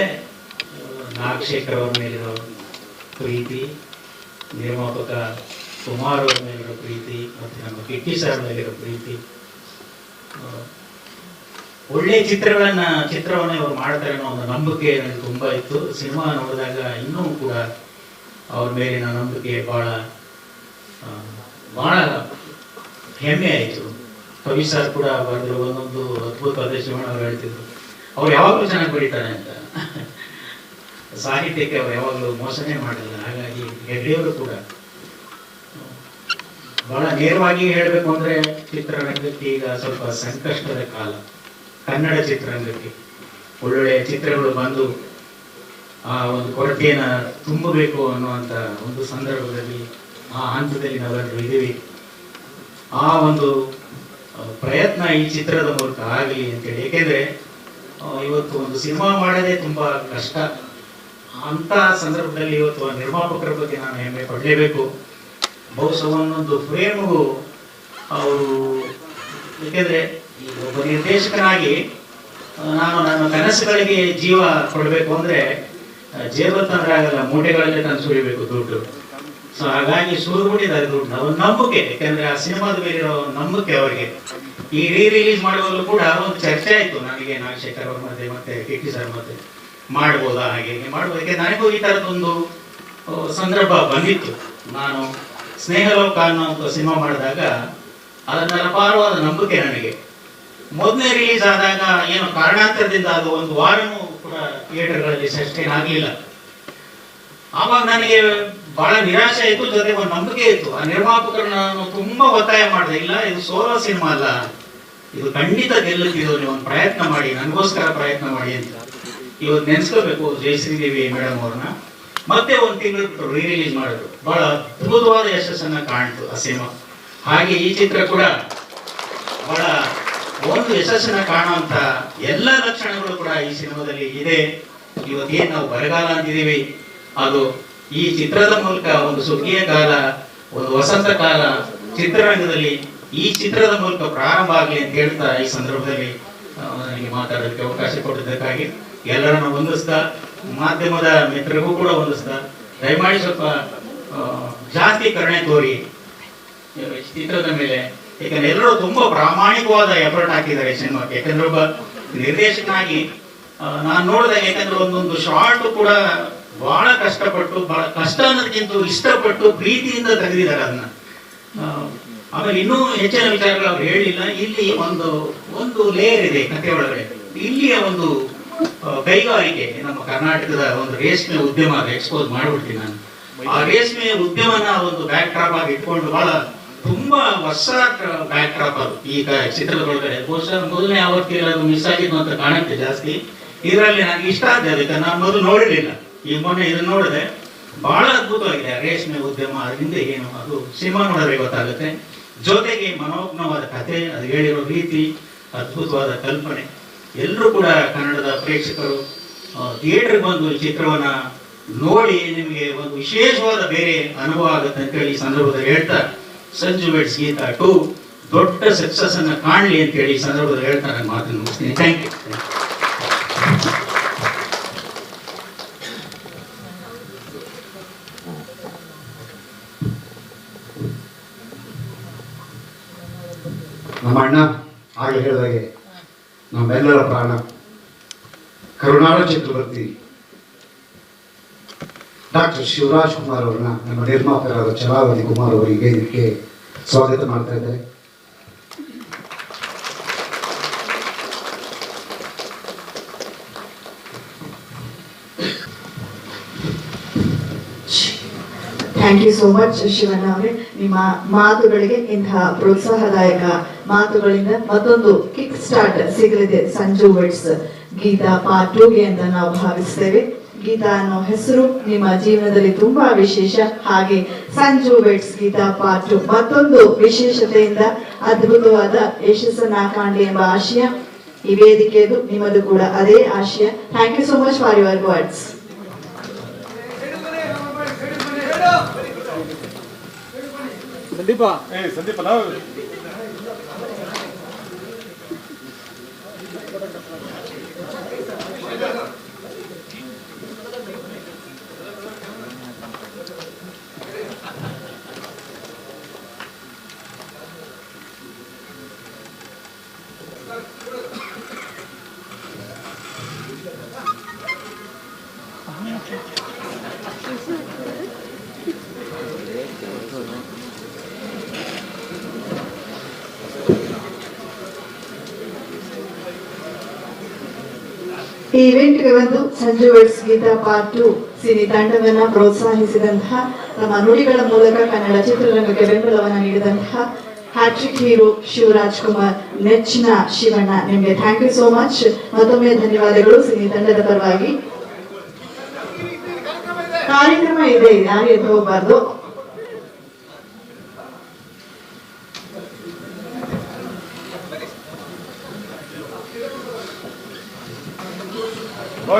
ನಾಗಶೇಖರ್ ಅವ್ರ ಮೇಲಿರೋ ಪ್ರೀತಿ, ನಿರ್ಮಾಪಕ ಕುಮಾರ್ ಅವ್ರ ಮೇಲಿರೋ ಪ್ರೀತಿ, ಮತ್ತು ನಮ್ಮ ಕಿಟ್ಟಿ ಸರ್ ಮೇಲಿರೋ ಪ್ರೀತಿ. ಒಳ್ಳೆ ಚಿತ್ರಗಳನ್ನ, ಚಿತ್ರವನ್ನ ಇವರು ಮಾಡ್ತಾರೆ ಅನ್ನೋ ಒಂದು ನಂಬಿಕೆ ನನಗೆ ತುಂಬಾ ಇತ್ತು. ಸಿನಿಮಾ ನೋಡಿದಾಗ ಇನ್ನೂ ಕೂಡ ಅವ್ರ ಮೇಲಿನ ನಂಬಿಕೆ ಬಹಳ ಬಹಳ ಹೆಮ್ಮೆ ಆಯಿತು. ಕವಿ ಸರ್ ಕೂಡ ಬರೆದ್ರು, ಒಂದೊಂದು ಅದ್ಭುತ ಪ್ರದೇಶವನ್ನು ಅವ್ರು ಹೇಳ್ತಿದ್ರು. ಅವ್ರು ಯಾವಾಗಲೂ ಚೆನ್ನಾಗಿ ಬರೀತಾರೆ ಅಂತ. ಸಾಹಿತ್ಯಕ್ಕೆ ಅವ್ರು ಯಾವಾಗಲೂ ಮೋಸನೇ ಮಾಡಿಲ್ಲ. ಹಾಗಾಗಿ ಹೆಗ್ಡೆಯವರು ಕೂಡ, ಬಹಳ ನೇರವಾಗಿ ಹೇಳಬೇಕು ಅಂದ್ರೆ ಚಿತ್ರರಂಗಕ್ಕೆ ಈಗ ಸ್ವಲ್ಪ ಸಂಕಷ್ಟದ ಕಾಲ. ಕನ್ನಡ ಚಿತ್ರರಂಗಕ್ಕೆ ಒಳ್ಳೊಳ್ಳೆಯ ಚಿತ್ರಗಳು ಬಂದು ಆ ಒಂದು ಕೊರತೆಯನ್ನ ತುಂಬಬೇಕು ಅನ್ನುವಂತ ಒಂದು ಸಂದರ್ಭದಲ್ಲಿ, ಆ ಹಂತದಲ್ಲಿ ನಾವೆಲ್ಲರೂ ಇದ್ದೀವಿ. ಆ ಒಂದು ಪ್ರಯತ್ನ ಈ ಚಿತ್ರದ ಮೂಲಕ ಆಗಲಿ ಅಂತೇಳಿ. ಏಕೆಂದ್ರೆ ಇವತ್ತು ಒಂದು ಸಿನಿಮಾ ಮಾಡೋದೇ ತುಂಬಾ ಕಷ್ಟ. ಅಂತ ಸಂದರ್ಭದಲ್ಲಿ ಇವತ್ತು ನಿರ್ಮಾಪಕರ ಬಗ್ಗೆ ನಾನು ಹೆಮ್ಮೆ ಪಡಲೇಬೇಕು. ಬಹುಶಃ ಒಂದೊಂದು ಫ್ರೇಮ್ಗೂ ಅವರು, ಏಕೆಂದ್ರೆ ಒಬ್ಬ ನಿರ್ದೇಶಕನಾಗಿ ನಾನು ನನ್ನ ಕನಸುಗಳಿಗೆ ಜೀವ ಕೊಡಬೇಕು ಅಂದ್ರೆ ಆ, ಜೇಬು ತಂದ್ರೆ ಆಗಲ್ಲ ಮೂಟೆಗಳಲ್ಲೇ ತಂದು ಸುಳಿಬೇಕು ದುಡ್ಡು. ಸೊ ಹಾಗಾಗಿ ಸುರಿಬಿಟ್ಟಿದ್ದಾರೆ ದುಡ್ಡು. ಅವ್ರ ನಂಬಿಕೆ ಯಾಕಂದ್ರೆ ಆ ಸಿನಿಮಾದ ಮೇಲಿರೋ ನಂಬಿಕೆ ಅವರಿಗೆ. ಈ ರೀ ರಿಲೀಸ್ ಮಾಡುವಾಗಲೂ ಕೂಡ ಒಂದು ಚರ್ಚೆ ಆಯ್ತು. ನನಗೆ ನಾಗಶೇಖರ್ ಅವ್ರ ಮತ್ತೆ ಮತ್ತೆ ಕಿಟ್ಟಿ ಸರ್ ಮತ್ತೆ ಮಾಡ್ಬೋದಾ ಹಾಗೆ ಹೀಗೆ ಮಾಡ್ಬೋದು. ಯಾಕೆ ನನಗೂ ಈ ತರದೊಂದು ಆ, ಸಂದರ್ಭ ಬಂದಿತ್ತು. ನಾನು ಸ್ನೇಹಲೋಕ ಅನ್ನೋ ಸಿನಿಮಾ ಮಾಡಿದಾಗ ಅದನ್ನ ಅಪಾರವಾದ ನಂಬಿಕೆ ನನಗೆ. ಮೊದಲನೇ ರಿಲೀಸ್ ಆದಾಗ ಏನು ಕಾರಣಾಂತರದಿಂದ ಅದು ಒಂದು ವಾರನೂ ಕೂಡ ಥಿಯೇಟರ್ಗಳಲ್ಲಿ ಸಸ್ಟೈನ್ ಆಗಲಿಲ್ಲ. ಆವಾಗ ನನಗೆ ಬಹಳ ನಿರಾಶೆ ಆಯಿತು ಜೊತೆ ಒಂದು ನಂಬಿಕೆ ಇತ್ತು. ಆ ನಿರ್ಮಾಪಕರನ್ನ ನಾನು ತುಂಬಾ ಒತ್ತಾಯ ಮಾಡಿದೆ. ಇಲ್ಲ, ಇದು ಸೋಲೋ ಸಿನಿಮಾ ಅಲ್ಲ. ಇದು ಖಂಡಿತ ಗೆಲ್ಲುತ್ತಿದ್ದು ನೀವು ಒಂದು ಪ್ರಯತ್ನ ಮಾಡಿ, ನನಗೋಸ್ಕರ ಪ್ರಯತ್ನ ಮಾಡಿ ಅಂತ. ಇವತ್ತು ನೆನೆಸ್ಕೋಬೇಕು ಜಯಶ್ರೀದೇವಿ ಮೇಡಮ್ ಅವ್ರನ್ನ. ಮತ್ತೆ ಒಂದು ತಿಂಗಳು ರೀ ರಿಲೀಸ್ ಮಾಡಿದ್ರು. ಬಹಳ ಅದ್ಭುತವಾದ ಯಶಸ್ಸನ್ನ ಕಾಣ್ತು ಆ ಸಿನಿಮಾ. ಹಾಗೆ ಈ ಚಿತ್ರ ಕೂಡ ಬಹಳ ಒಂದು ಯಶಸ್ಸಿನ ಕಾಣುವಂತ ಎಲ್ಲ ಲಕ್ಷಣಗಳು ಕೂಡ ಈ ಸಿನಿಮಾದಲ್ಲಿ ಇದೆ. ಇವತ್ತೇನು ನಾವು ಬರಗಾಲ ಅಂತಿದ್ದೀವಿ. ಅದು ಈ ಚಿತ್ರದ ಮೂಲಕ ಒಂದು ಸುಗ್ಗಿಯ ಕಾಲ, ಒಂದು ವಸಂತ ಕಾಲ ಚಿತ್ರರಂಗದಲ್ಲಿ ಈ ಚಿತ್ರದ ಮೂಲಕ ಪ್ರಾರಂಭ ಆಗಲಿ ಅಂತ ಹೇಳ್ತಾ ಈ ಸಂದರ್ಭದಲ್ಲಿ ನನಗೆ ಮಾತಾಡೋದಕ್ಕೆ ಅವಕಾಶ ಕೊಟ್ಟಿದ್ದಕ್ಕಾಗಿ ಎಲ್ಲರನ್ನು ಹೊಂದಿಸ್ತಾ ಮಾಧ್ಯಮದ ಮಿತ್ರರಿಗೂ ಕೂಡ ಹೊಂದಿಸ್ತಾ ದಯಮಾಡಿ ಸ್ವಲ್ಪ ಜಾಸ್ತಿ ಕರುಣೆ ತೋರಿ. ಚಿತ್ರದ ಮೇಲೆ ಯಾಕಂದ್ರೆ ಎಲ್ಲರೂ ತುಂಬಾ ಪ್ರಾಮಾಣಿಕವಾದ ಎಫರ್ಟ್ ಹಾಕಿದ್ದಾರೆ ಸಿನಿಮಾಕ್ಕೆ. ಯಾಕಂದ್ರೆ ಒಬ್ಬ ನಿರ್ದೇಶಕನಾಗಿ ನಾನು ನೋಡಿದಾಗ ಯಾಕಂದ್ರೆ ಒಂದೊಂದು ಶಾರ್ಟ್ ಕೂಡ ಬಹಳ ಕಷ್ಟಪಟ್ಟು, ಬಹಳ ಕಷ್ಟ ಅನ್ನೋದಕ್ಕಿಂತ ಇಷ್ಟಪಟ್ಟು ಪ್ರೀತಿಯಿಂದ ತೆಗೆದಿದ್ದಾರೆ ಅದನ್ನ. ಆಮೇಲೆ ಇನ್ನೂ ಹೆಚ್ಚಿನ ವಿಚಾರಗಳು ಅವ್ರು ಹೇಳಿಲ್ಲ. ಇಲ್ಲಿ ಒಂದು ಒಂದು ಲೇಯರ್ ಇದೆ ಕತೆ ಒಳಗಡೆ. ಇಲ್ಲಿಯ ಒಂದು ಕೈಗಾರಿಕೆ, ನಮ್ಮ ಕರ್ನಾಟಕದ ಒಂದು ರೇಷ್ಮೆ ಉದ್ಯಮ ಎಕ್ಸ್ಪೋಸ್ ಮಾಡ್ಬಿಡ್ತೀನಿ ನಾನು. ಆ ರೇಷ್ಮೆ ಉದ್ಯಮನ ಒಂದು ಬ್ಯಾಕ್ ಡ್ರಾಪ್ ಆಗಿ ಇಟ್ಕೊಂಡು ಬಹಳ ತುಂಬಾ ಹೊಸ ಬ್ಯಾಕ್ ಡ್ರಾಪ್ ಅದು. ಈಗ ಚಿತ್ರದ ಒಳಗಡೆ ಬಹುಶಃ ಮೊದಲನೇ ಆವರ್ತಿ ಅದು ಮಿಸ್ ಆಗಿದ್ದು ಅಂತ ಕಾಣುತ್ತೆ ಜಾಸ್ತಿ. ಇದರಲ್ಲಿ ನನಗೆ ಇಷ್ಟ ಆಗಿದೆ ಅದಕ್ಕೆ ನಾನು ಮೊದಲು ನೋಡಿರಲಿಲ್ಲ. ಈ ಮೊನ್ನೆ ಇದನ್ನ ನೋಡಿದೆ ಬಹಳ ಅದ್ಭುತವಾಗಿದೆ. ರೇಷ್ಮೆ ಉದ್ಯಮ ಅದರಿಂದ ಏನು, ಅದು ಸಿನಿಮಾ ನೋಡಿದ್ರೆ ಗೊತ್ತಾಗುತ್ತೆ. ಜೊತೆಗೆ ಮನೋಜ್ಞವಾದ ಕಥೆ, ಅದು ಹೇಳಿರೋ ರೀತಿ, ಅದ್ಭುತವಾದ ಕಲ್ಪನೆ. ಎಲ್ಲರೂ ಕೂಡ ಕನ್ನಡದ ಪ್ರೇಕ್ಷಕರು ಥಿಯೇಟರ್ ಬಂದು ಈ ಚಿತ್ರವನ್ನ ನೋಡಿ ನಿಮಗೆ ಒಂದು ವಿಶೇಷವಾದ ಬೇರೆ ಅನುಭವ ಆಗುತ್ತೆ ಅಂತ ಹೇಳಿ ಈ ಸಂದರ್ಭದಲ್ಲಿ ಹೇಳ್ತಾ ಸಂಜು ವೆಡ್ಸ್ ಗೀತಾ ಟು, ದೊಡ್ಡ ಸಕ್ಸಸ್ ಅನ್ನ ಕಾಣಲಿ ಅಂತ ಹೇಳಿ ಸಂದರ್ಭದಲ್ಲಿ ಹೇಳ್ತಾ ನಾನು ಮಾತನ್ನು ಮುಗಿಸ್ತೀನಿ. ಥ್ಯಾಂಕ್ ಯು
ನಮ್ಮ ಅಣ್ಣ ಹಾಗೆ ಹೇಳಿದಾಗೆ ನಮ್ಮೆಲ್ಲರ ಪ್ರಾಣ ಕರುಣಾಳ ಚಕ್ರವರ್ತಿ ಡಾಕ್ಟರ್ ಶಿವರಾಜ್ ಕುಮಾರ್ ಅವರನ್ನ ನಮ್ಮ ನಿರ್ಮಾಪಕರಾದ ಚಲಾವತಿ ಕುಮಾರ್ ಅವರಿಗೆ ಇದಕ್ಕೆ ಸ್ವಾಗತ ಮಾಡ್ತಾ ಇದ್ದಾರೆ
thank you so much Shivanna ಅವರೇ. ನಿಮ್ಮ ಮಾತುಗಳಿಗೆ ಇಂತಹ ಪ್ರೋತ್ಸಾಹದಾಯಕ ಮಾತುಗಳಿಂದ ಮತ್ತೊಂದು ಕಿಕ್ ಸ್ಟಾರ್ಟ್ ಸಿಗಲಿದೆ. ಸಂಜು ವರ್ಡ್ಸ್ ಗೀತಾ ಪಾರ್ಟ್ ಟೂಗೆ ಅಂತ ನಾವು ಭಾವಿಸ್ತೇವೆ. ಗೀತಾ ಅನ್ನೋ ಹೆಸರು ನಿಮ್ಮ ಜೀವನದಲ್ಲಿ ತುಂಬಾ ವಿಶೇಷ. ಹಾಗೆ Sanju weds Geetha part two ಮತ್ತೊಂದು ವಿಶೇಷತೆಯಿಂದ ಅದ್ಭುತವಾದ ಯಶಸ್ಸನ್ನ ಕಾಣಲಿ ಎಂಬ ಆಶಯ. ಈ ವೇದಿಕೆಯದು ನಿಮ್ಮದು ಕೂಡ ಅದೇ ಆಶಯ. Thank you so much for your words ಈ ಇವೆಂಟ್ಗೆ ಬಂದು Sanju weds Geetha part two cine ತಂಡವನ್ನ ಪ್ರೋತ್ಸಾಹಿಸಿದಂತಹ ತಮ್ಮ ನುಡಿಗಳ ಮೂಲಕ ಕನ್ನಡ ಚಿತ್ರರಂಗಕ್ಕೆ ಬೆಂಬಲವನ್ನ ನೀಡಿದಂತಹ ಹ್ಯಾಟ್ರಿಕ್ ಹೀರೋ ಶಿವರಾಜ್ ಕುಮಾರ್, ನೆಚ್ಚಿನ ಶಿವಣ್ಣ, ನಿಮಗೆ ಥ್ಯಾಂಕ್ ಯು ಸೋ ಮಚ್ ಮತ್ತೊಮ್ಮೆ ಧನ್ಯವಾದಗಳು ಸಿನಿ ತಂಡದ ಪರವಾಗಿ. ಕಾರ್ಯಕ್ರಮ ಇದೆ, ಯಾರು ಎದ್ದು ಹೋಗಬಾರ್ದು?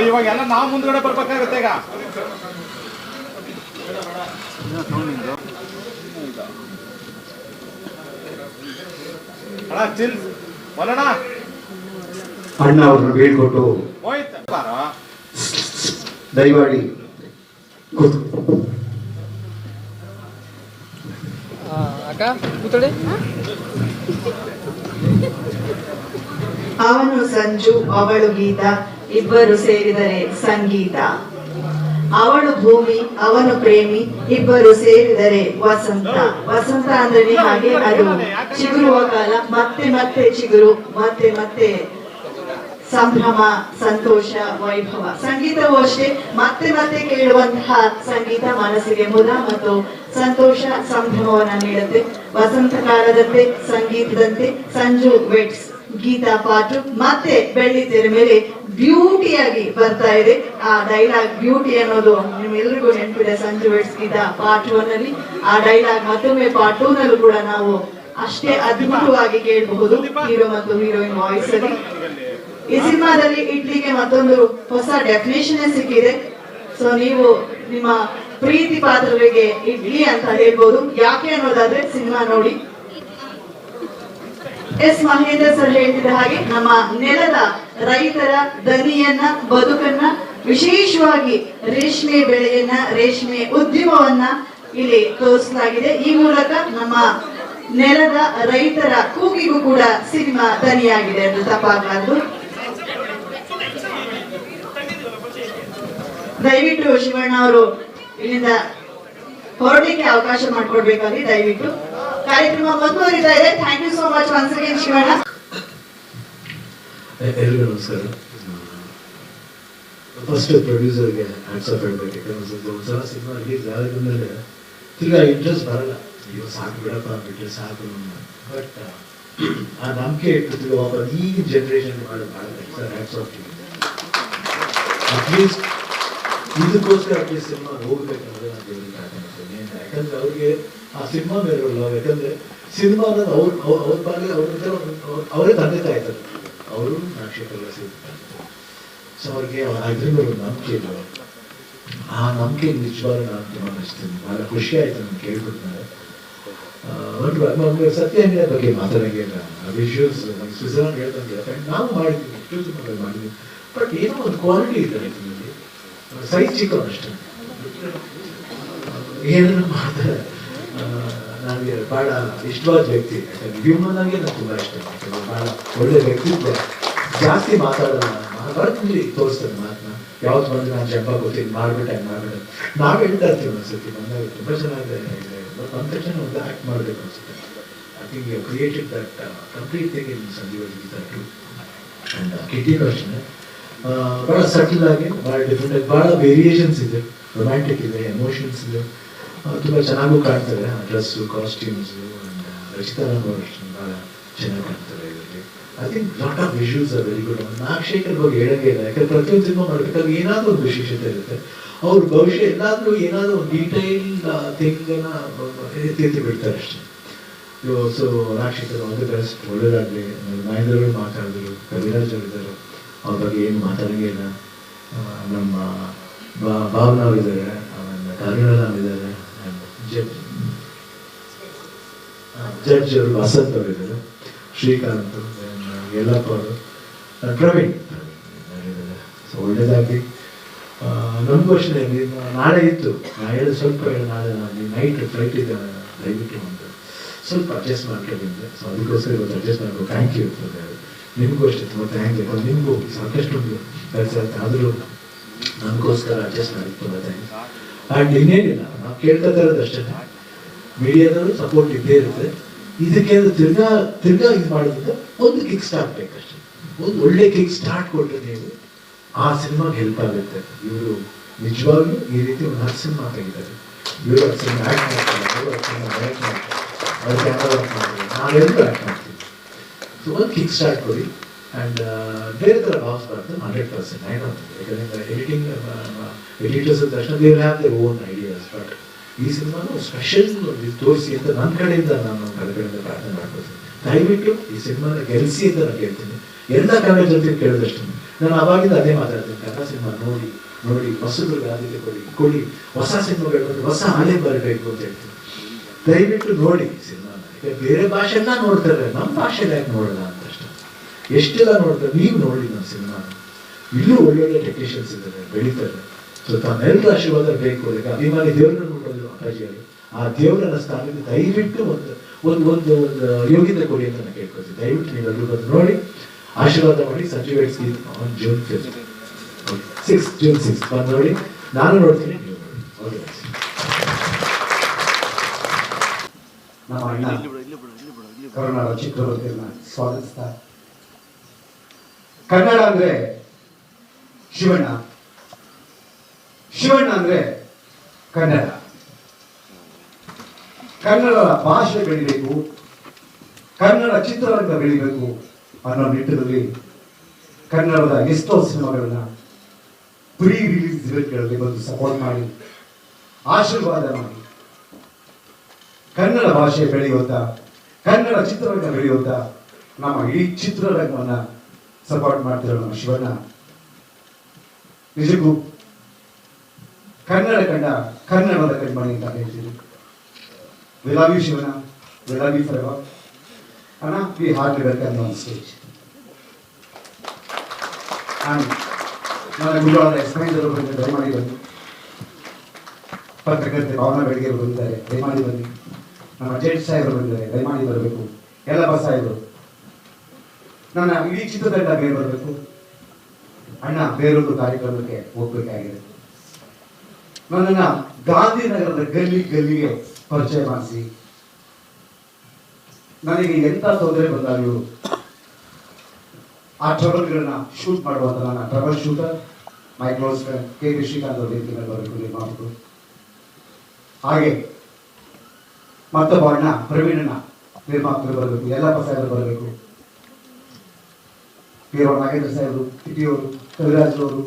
ಇವಾಗ ಎಲ್ಲ ನಾವು ಮುಂದ್ಗಡೆ ಬರ್ಬೇಕಾಗುತ್ತೆ ಈಗ. ಅಣ್ಣ ಚಿಲ್ ಬರೋಣ
ಅಣ್ಣ ಅವ್ರನ್ನ ಬೀಳ್ಕೊಟ್ಟು
ಹೋಯ್ತು ಬಾರೋ.
ದಯಮಾಡಿ
ಅಕ್ಕ ಕೂತಳೆ
ಅವನು ಸಂಜು ಅವಳು ಗೀತ. ಇಬ್ಬರು ಸೇರಿದರೆ ಸಂಗೀತ. ಅವಳು ಭೂಮಿ, ಅವನು ಪ್ರೇಮಿ, ಇಬ್ಬರು ಸೇರಿದರೆ ವಸಂತ. ವಸಂತ ಅಂದ್ರೆ ಹಾಗೆ ಅದು ಚಿಗುರುವ ಕಾಲ, ಮತ್ತೆ ಮತ್ತೆ ಚಿಗುರು, ಮತ್ತೆ ಮತ್ತೆ ಸಂಭ್ರಮ, ಸಂತೋಷ, ವೈಭವ. ಸಂಗೀತವೂ ಅಷ್ಟೇ, ಮತ್ತೆ ಮತ್ತೆ ಕೇಳುವಂತಹ ಸಂಗೀತ ಮನಸ್ಸಿಗೆ ಮುದ ಮತ್ತು ಸಂತೋಷ, ಸಂಭ್ರಮವನ್ನ ನೀಡುತ್ತೆ. ವಸಂತ ಕಾಲದಂತೆ, ಸಂಗೀತದಂತೆ, ಸಂಜು ವೆಟ್ಸ್ ಗೀತಾ ಪಾಠ ಮತ್ತೆ ಬೆಳ್ಳಿ ತೆರೆ ಮೇಲೆ ಬ್ಯೂಟಿಯಾಗಿ ಬರ್ತಾ ಇದೆ. ಆ ಡೈಲಾಗ್ ಬ್ಯೂಟಿ ಅನ್ನೋದು ನಿಮ್ಮೆಲ್ಲರಿಗೂ ನೆನಪಿದೆ ಸಂಜು ಬೆಡ್ಸ್ಗಿದ್ದ ಪಾರ್ಟ್ ಒನ್ ಅಲ್ಲಿ. ಆ ಡೈಲಾಗ್ ಮತ್ತೊಮ್ಮೆ ಪಾರ್ಟ್ ಟೂ ನಲ್ಲೂ ಕೂಡ ನಾವು ಅಷ್ಟೇ ಅದ್ಭುತವಾಗಿ ಕೇಳಬಹುದು ಹೀರೋ ಮತ್ತು ಹೀರೋಯಿನ್ ವಾಯ್ಸ್ ಅಲ್ಲಿ. ಈ ಸಿನಿಮಾದಲ್ಲಿ ಇಡ್ಲಿಗೆ ಮತ್ತೊಂದು ಹೊಸ ಡೆಫಿನೇಷನ್ ಸಿಕ್ಕಿದೆ. ಸೊ ನೀವು ನಿಮ್ಮ ಪ್ರೀತಿ ಪಾತ್ರರಿಗೆ ಇಡ್ಲಿ ಅಂತ ಹೇಳ್ಬೋದು. ಯಾಕೆ ಅನ್ನೋದಾದ್ರೆ ಸಿನಿಮಾ ನೋಡಿ. ಎಸ್ ಮಹೇಂದ್ರ ಸರ್ ಹೇಳ್ತಿದ್ದ ಹಾಗೆ ನಮ್ಮ ನೆಲದ ರೈತರ ದನಿಯನ್ನ, ಬದುಕನ್ನ ವಿಶೇಷವಾಗಿ ರೇಷ್ಮೆ ಬೆಳೆಯನ್ನ, ರೇಷ್ಮೆ ಉದ್ಯಮವನ್ನ ಇಲ್ಲಿ ತೋರಿಸಲಾಗಿದೆ. ಈ ಮೂಲಕ ನಮ್ಮ ನೆಲದ ರೈತರ ಕೂಗಿಗೂ ಕೂಡ ಸಿನಿಮಾ ದನಿಯಾಗಿದೆ ಅಂತ ತಪ್ಪಾಗಲಾರದು. ದಯವಿಟ್ಟು ಶಿವಣ್ಣ ಅವರು ಇಲ್ಲಿಂದ ಹೊರಡಲಿಕ್ಕೆ ಅವಕಾಶ ಮಾಡಿಕೊಡ್ಬೇಕಾಗಿ ದಯವಿಟ್ಟು. ಕಾರ್ಯಕ್ರಮ ಮುಂದುವರಿತಾ ಇದೆ thank you so much once again Shivanna
ನಮಸ್ಕಾರ. ಫಸ್ಟ್ ಪ್ರೊಡ್ಯೂಸರ್ಗೆ ಆನ್ಸರ್ ಹೇಳ್ಬೇಕು. ಯಾಕಂದ್ರೆ ಒಂದ್ಸಲ ಸಿನಿಮಾ ರಿಲೀಸ್ ಆದ್ಮೇಲೆ ತಿರ್ಗಾ ಇಂಟ್ರೆಸ್ಟ್ ಬರಲ್ಲ. ಅಯ್ಯೋ, ಸಾಕು ಬಿಡಪ್ಪ ಬಿಟ್ಟರೆ ಸಾಕು ಬಟ್ ಆ ನಂಬಿಕೆ ಇಟ್ಟು ತಿರ್ಗಾ ವಾಪಸ್ ಈ ಜನ್ರೇಷನ್ ಮಾಡೋದು ಭಾಳ sir hats off at least ಇದಕ್ಕೋಸ್ಕರ ಅಟ್ಲೀಸ್ಟ್ ಸಿನಿಮಾ ಹೋಗ್ಬೇಕನ್ನೋದು ನಾನು ದೇವರಿಗೆ ಯಾಕಂದ್ರೆ ಅವ್ರಿಗೆ ಆ ಸಿನಿಮಾ ಮೇಲೆ ಯಾಕಂದರೆ ಅವ್ರ ಅವ್ರ ಅವ್ರ ಬಾಗಿ ಅವ್ರ ಅವರೇ ತಂದೆ ತಾಯಿ ಇದ್ದಾರೆ. ಅವರು ನಾಕ್ಷಕರ ಸಿಗ್ತಾರೆ. ಸೊ ಅವ್ರಿಗೆ ಅದ್ರ ನಂಬಿಕೆ ಇಲ್ಲ ಆ ನಂಬಿಕೆ ನಿಜವಾಗ್ಲೂ ನಾನು ತುಂಬ ಬಹಳ ಭಾಳ ಖುಷಿ ಆಯ್ತು ನಾನು ಕೇಳ್ಕೊಡ್ತಾರೆ ಒಂದು ಸತ್ಯಹಂಗಿನ ಬಗ್ಗೆ ಮಾತಾಡಂಗಿಲ್ಲ ವಿಷುವಲ್ಸ್ ನಮ್ಗೆ ಸ್ವಿಟ್ಜರ್ಲೆಂಡ್ ಹೇಳ್ದಂಗೆ ಫ್ರೆಂಡ್ ನಾವು ಮಾಡಿದ್ವಿ ಎಷ್ಟೋ ಸಿನಿಮಾಗಳು ಮಾಡಿದ್ವಿ. ಬಟ್ ಏನೋ ಒಂದು ಕ್ವಾಲಿಟಿ ಇದೆ ಇದರಲ್ಲಿ ಸೈಜ್ ಚಿಕ್ಕವನು ಅಷ್ಟೇ. ಏನನ್ನು ಮಾಡ್ತಾರೆ. ನನಗೆ ಭಾಳ ಇಷ್ಟವಾದ ವ್ಯಕ್ತಿ. ಯಾಕಂದ್ರೆ ಹ್ಯೂಮನ್ ನಾನು ತುಂಬ ಇಷ್ಟ. ಯಾಕಂದ್ರೆ ಭಾಳ ಒಳ್ಳೆ ವ್ಯಕ್ತಿತ್ವ ಜಾಸ್ತಿ ಮಾತಾಡೋಣ ಬರ್ತೀನಿ ತೋರಿಸ್ತಾರೆ ಮಾತನ್ನ ಯಾವ್ದು ಬಂದ್ರೆ ನಾನು ಜಂಪ ಕೊಡ್ತೀನಿ ಮಾಡ್ಬಿಟ್ಟೆ ಮಾಡ್ಬಿಟ್ಟೆ ನಾವು ಹೇಳ್ತಾ ಇರ್ತೀವಿ ಒಂದ್ಸತಿ. ಬಂದಾಗ ತುಂಬ ಚೆನ್ನಾಗಿದೆ. ಬಟ್ ತಕ್ಷಣ ಒಂದು ಆ್ಯಕ್ಟ್ ಮಾಡಬೇಕು ಅನ್ಸುತ್ತೆ. I think you created that complete thing in Sanjeeva two and ಕಿಟ್ಟಿನೂ ಅಷ್ಟೇ ಭಾಳ ಸಟಲ್ ಆಗಿ ಭಾಳ ಡಿಫ್ರೆಂಟ್ ಆಗಿ ಭಾಳ ವೇರಿಯೇಷನ್ಸ್ ಇದೆ. ರೊಮ್ಯಾಂಟಿಕ್ ಇದೆ ಎಮೋಷನ್ಸ್ ಇದೆ. ತುಂಬ ಚೆನ್ನಾಗೂ ಕಾಣ್ತಾರೆ ಡ್ರೆಸ್ಸು ಕಾಸ್ಟ್ಯೂಮ್ಸು ಆ್ಯಂಡ್ ರಚಿತಾರಾಮ್ ಅವರು ಭಾಳ ಚೆನ್ನಾಗಿ ಕಾಣ್ತಾರೆ ಇದರಲ್ಲಿ. I think lot of visuals are very good Nagashekar ಬಗ್ಗೆ ಹೇಳಂಗೆ ಇಲ್ಲ. ಯಾಕಂದ್ರೆ ಪ್ರತಿಯೊಂದು ಸಿನಿಮಾ ಮಾಡಬೇಕಾದ್ರೆ ಏನಾದರೂ ಒಂದು ವಿಶೇಷತೆ ಇರುತ್ತೆ. ಅವ್ರ ಭವಿಷ್ಯ ಎಲ್ಲಾದರೂ ಏನಾದರೂ ಒಂದು ಡೀಟೈಲ್ ಥಿಂಗನ್ನ ಎತ್ತಿ ಬಿಡ್ತಾರೆ ಅಷ್ಟೇ. ಸೊ ರಾಕ್ಷಿತರು ಒಂದು ಬೆಸ್ಟ್ ಒಳ್ಳೇದಾಗಲಿ ಮಹೇಂದ್ರಗಳು ಮಾತಾಡಿದ್ರು, ಕವಿರಾಜ್ ಅವರಿದ್ದಾರೆ ಅವ್ರ ಬಗ್ಗೆ ಏನು ಮಾತಾಡಂಗೆ ಇಲ್ಲ. ನಮ್ಮ ಬಾ- ಇದ್ದಾರೆ. ಆಮೇಲೆ ಕರುಣರಾಮ್ ಇದ್ದಾರೆ. ಜಡ್ಜ್ ಜಡ್ಜ್ ಅವರು ವಸಂತ್ ಅವರಿದ್ದಾರೆ ಶ್ರೀಕಾಂತ್ ಯಲ್ಲಪ್ಪ ಅವರು ಪ್ರವೀಣ್ ಸೊ ಒಳ್ಳೇದಾಗಿ ನಮಗೂ ಅಷ್ಟೇ ನಾಳೆ ಇತ್ತು. ನಾ ಹೇಳಿದ ಸ್ವಲ್ಪ ನಾಳೆ ನಾನು ನೈಟ್ ಫ್ಲೈಟ್ ಇದೆ ದಯವಿಟ್ಟು ಒಂದು ಸ್ವಲ್ಪ ಅಡ್ಜಸ್ಟ್ ಮಾಡ್ಕೊಂಡಿದ್ದೆ ಸೊ ಅದಕ್ಕೋಸ್ಕರ ಇವತ್ತು ಅಡ್ಜಸ್ಟ್ ಮಾಡಬೇಕು. ಥ್ಯಾಂಕ್ ಯು ನಿಮಗೂ ಅಷ್ಟೇ ತುಂಬ ಥ್ಯಾಂಕ್ ಯು ನಿಮಗೂ ಸಾಕಷ್ಟು ಕೆಲಸ ಆದರೂ ನನಗೋಸ್ಕರ ಅಡ್ಜಸ್ಟ್ ಮಾಡಿ ತುಂಬ ಥ್ಯಾಂಕ್ಸ್ ಆ್ಯಂಡ್ ಇನ್ನೇನಿಲ್ಲ. ನಾವು ಕೇಳ್ತಾ ಇರೋದು ಅಷ್ಟೇ. ಮೀಡಿಯಾದವರು ಸಪೋರ್ಟ್ ಇದ್ದೇ ಇರುತ್ತೆ. ಇದಕ್ಕೆ ತಿರ್ಗಾ ತಿರ್ಗಾ ಇದು ಮಾಡೋದ್ರಿಂದ ಒಂದು ಕಿಕ್ ಸ್ಟಾರ್ಟ್ ಬೇಕಷ್ಟೇ. ಒಂದು ಒಳ್ಳೆ ಕಿಕ್ ಸ್ಟಾರ್ಟ್ ಕೊಟ್ಟರೆ ನೀವು ಆ ಸಿನಿಮಾಗೆ ಹೆಲ್ಪ್ ಆಗುತ್ತೆ. ಇವರು ನಿಜವಾಗ್ಲೂ ಈ ರೀತಿ ಒಂದು ಹತ್ತು ಸಿನಿಮಾ ತೆಗಿತಾರೆ. ಇವರು ಹತ್ತು ಸಿನಿಮಾ ಆ್ಯಕ್ಟ್ ಮಾಡ್ತಾರೆ ಅವರು ಹತ್ತು ಸಿನಿಮಾ ಡೈರೆಕ್ಟ್ ಮಾಡ್ತಾರೆ. ಅವ್ರು ಕ್ಯಾಮ್ರಾ ವರ್ಕ್ ಮಾಡ್ತಾರೆ? ನಾವೆಲ್ಲರೂ ಆ್ಯಕ್ಟ್ ಮಾಡ್ತೀವಿ. ಸೊ ಒಂದು ಕಿಕ್ ಸ್ಟಾರ್ಟ್ ಕೊಡಿ. ಆ್ಯಂಡ್ ಬೇರೆ ಥರ ಭಾವಿಸ್ಬಾರ್ದು ಹಂಡ್ರೆಡ್ ಪರ್ಸೆಂಟ್ ಐ ಡೋಂಟ್ ಯಾಕಂದರೆ ಎಡಿಟಿಂಗ್ ಎಡಿಟರ್ಸ್ ತಕ್ಷಣ they have own ideas but ಈ ಸಿನಿಮಾನು ಸ್ಪೆಷಲ್ ತೋರಿಸಿ ಅಂತ ನನ್ನ ಕಡೆಯಿಂದ ನಾನು ಕಡೆಗಳಿಂದ ಪ್ರಾರ್ಥನೆ ಮಾಡ್ಕೊಳ್ತೀನಿ. ದಯವಿಟ್ಟು ಈ ಸಿನಿಮಾನ ಗೆಲ್ಸಿ ಅಂತ ನಾನು ಕೇಳ್ತೀನಿ. ಎಲ್ಲ ಕನ್ನಡ ಜೊತೆ ಕೇಳಿದಷ್ಟು ನಾನು ಅವಾಗಿಂದ ಅದೇ ಮಾತಾಡ್ತೀನಿ, ಕನ್ನಡ ಸಿನಿಮಾ ನೋಡಿ ನೋಡಿ ಹೊಸದುರ್ಗ ಆದ್ಯತೆ ಕೊಡಿ ಕೊಡಿ, ಹೊಸ ಸಿನಿಮಾಗಳು ಬಂದು, ಹೊಸ ಹಾಲೆ ಬರಬೇಕು ಅಂತ ಹೇಳ್ತೀನಿ. ದಯವಿಟ್ಟು ನೋಡಿ ಸಿನಿಮಾನ. ಬೇರೆ ಭಾಷೆಲ್ಲ ನೋಡ್ತಾರೆ, ನಮ್ಮ ಭಾಷೆಲಿ ಯಾಕೆ ನೋಡೋಣ ಎಷ್ಟೆಲ್ಲ ನೋಡ್ತಾರೆ? ನೀವು ನೋಡಿ ನಮ್ಮ ಸಿನಿಮಾ. ಇಲ್ಲೂ ಒಳ್ಳೊಳ್ಳೆ ಟೆಕ್ನಿಷಿಯನ್ಸ್ ಇದ್ದಾರೆ ಬೆಳೀತಾರೆ. ಸೊ ತಮ್ಮೆಲ್ಲರ ಆಶೀರ್ವಾದ ಬೇಕು ಅದಕ್ಕೆ ಅಭಿಮಾನಿ ದೇವ್ರನ್ನ ನೋಡೋದು ಅಪ್ಪಾಜಿಯಲ್ಲಿ ಆ ದೇವರನ್ನ ಸ್ಥಾನದಲ್ಲಿ ದಯವಿಟ್ಟು ಒಂದು ಒಂದು ಒಂದು ಒಂದು ಯೋಗ್ಯತೆ ಕೊಡಿ ಅಂತ ನಾನು ಕೇಳ್ಕೊಳ್ತೀನಿ. ದಯವಿಟ್ಟು ನೀವೆಲ್ಲರೂ ಬಂದು ನೋಡಿ. ಆಶೀರ್ವಾದ ಮಾಡಿ Sanjeev weds on June fifth six June six ಬಂದು ನೋಡಿ. ನಾನು ನೋಡ್ತೀನಿ ನೀವು ನೋಡಿ. ಓಕೆ
ನಮ್ಮ ಅಣ್ಣ. ಕರುನಾಡ ಚಕ್ರವರ್ತಿಯನ್ನ ಸ್ವಾಗತಿಸ್ತಾ ಕನ್ನಡ ಅಂದ್ರೆ ಶಿವಣ್ಣ. ಶಿವಣ್ಣ ಅಂದ್ರೆ ಕನ್ನಡ. ಕನ್ನಡ ಭಾಷೆ ಬೆಳಿಬೇಕು. ಕನ್ನಡ ಚಿತ್ರರಂಗ ಬೆಳಿಬೇಕು ಅನ್ನೋ ನಿಟ್ಟಿನಲ್ಲಿ ಕನ್ನಡದ ಎಷ್ಟೋ ಸಿನಿಮಾಗಳನ್ನ ಪ್ರೀ ರಿಲೀಸ್ ಇವೆಂಟ್ಗಳಲ್ಲಿ ಬಂದು ಸಪೋರ್ಟ್ ಮಾಡಿ, ಆಶೀರ್ವಾದ ಮಾಡಿ, ಕನ್ನಡ ಭಾಷೆ ಬೆಳೆಯುವಂತ, ಕನ್ನಡ ಚಿತ್ರರಂಗ ಬೆಳೆಯುವಂತ ನಮ್ಮ ಇಡೀ ಚಿತ್ರರಂಗವನ್ನ ಸಪೋರ್ಟ್ ಮಾಡ್ತಿರೋ ನಮ್ಮ ಶಿವಣ್ಣ. ನಿಜಕ್ಕೂ ಕನ್ನಡ ಕಂಡ ಕನ್ನಡದ ಕಣ್ಮಣಿ ಅಂತ ಹೇಳ್ತೀವಿ. We love you Shivanna. We love you forever ಅಣ್ಣ ಒಂದು ವೆಲ್ಕಮ್ ಆನ್ ಸ್ಟೇಜ್ ನಾನು ಗುರುವಾರ ಎಸ್ಮೈಂದರು ಬಂದು ದಯಮಾಡಿ ಬನ್ನಿ. ಪತ್ರಕರ್ತೆ ಭಾವನಾ ಬೆಳಗ್ಗೆ ಬಂದಿದ್ದಾರೆ. ದಯಮಾಡಿ ಬನ್ನಿ. ನಮ್ಮ ಜಡ್ಜ್ ಸಾಹೇಬರು ಬಂದಿದ್ದಾರೆ. ದಯಮಾಡಿ ಬರಬೇಕು. ಬಸ್ ಸಾಹೇಬರು. ನನ್ನ ಇಡೀ ಚಿತ್ರತಂಡ ಬೇರೆ ಬರಬೇಕು. ಅಣ್ಣ, ಬೇರೊಂದು ಕಾರ್ಯಕ್ರಮಕ್ಕೆ ಹೋಗ್ಬೇಕಾಗಿದೆ ನನ್ನನ್ನ ಗಾಂಧಿನಗರದ ಗಲ್ಲಿ ಗಲ್ಲಿಗೆ ಪರಿಚಯ ಮಾಡಿಸಿ. ನನಗೆ ಎಂತ ತೊಂದರೆ ಬಂದಾಗಲೂ ಆ ಟ್ರಬಲ್ಗಳನ್ನ ಶೂಟ್ ಮಾಡುವಂತ ನನ್ನ trouble shooter my close K V Srikanth ಅವರು ಮೇಲೆ ಬರಬೇಕು ನಿರ್ಮಾಪಕರು ಹಾಗೆ ಮತ್ತೊಬ್ಬ ಅಣ್ಣ, ಪ್ರವೀಣನ ನಿರ್ಮಾಪಕರು ಬರಬೇಕು ಎಲ್ಲ ಸಾಹೇಬರು ಬರಬೇಕು. ಪೀರೋ ನಾಗೇಂದ್ರ ಸಾಹೇಬರು ಕಿಟಿಯವರು ಕವಿರಾಜ್ ಅವರು.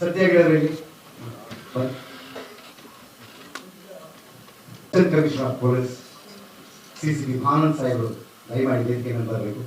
ಸತ್ಯಾಗ್ರಹರಲ್ಲಿ commissioner police, C C Anand ಸಾಹೇಬರು, ದಯಮಾಡಿ ವೇದಿಕೆ ಮೇಲೆ ಬರಬೇಕು.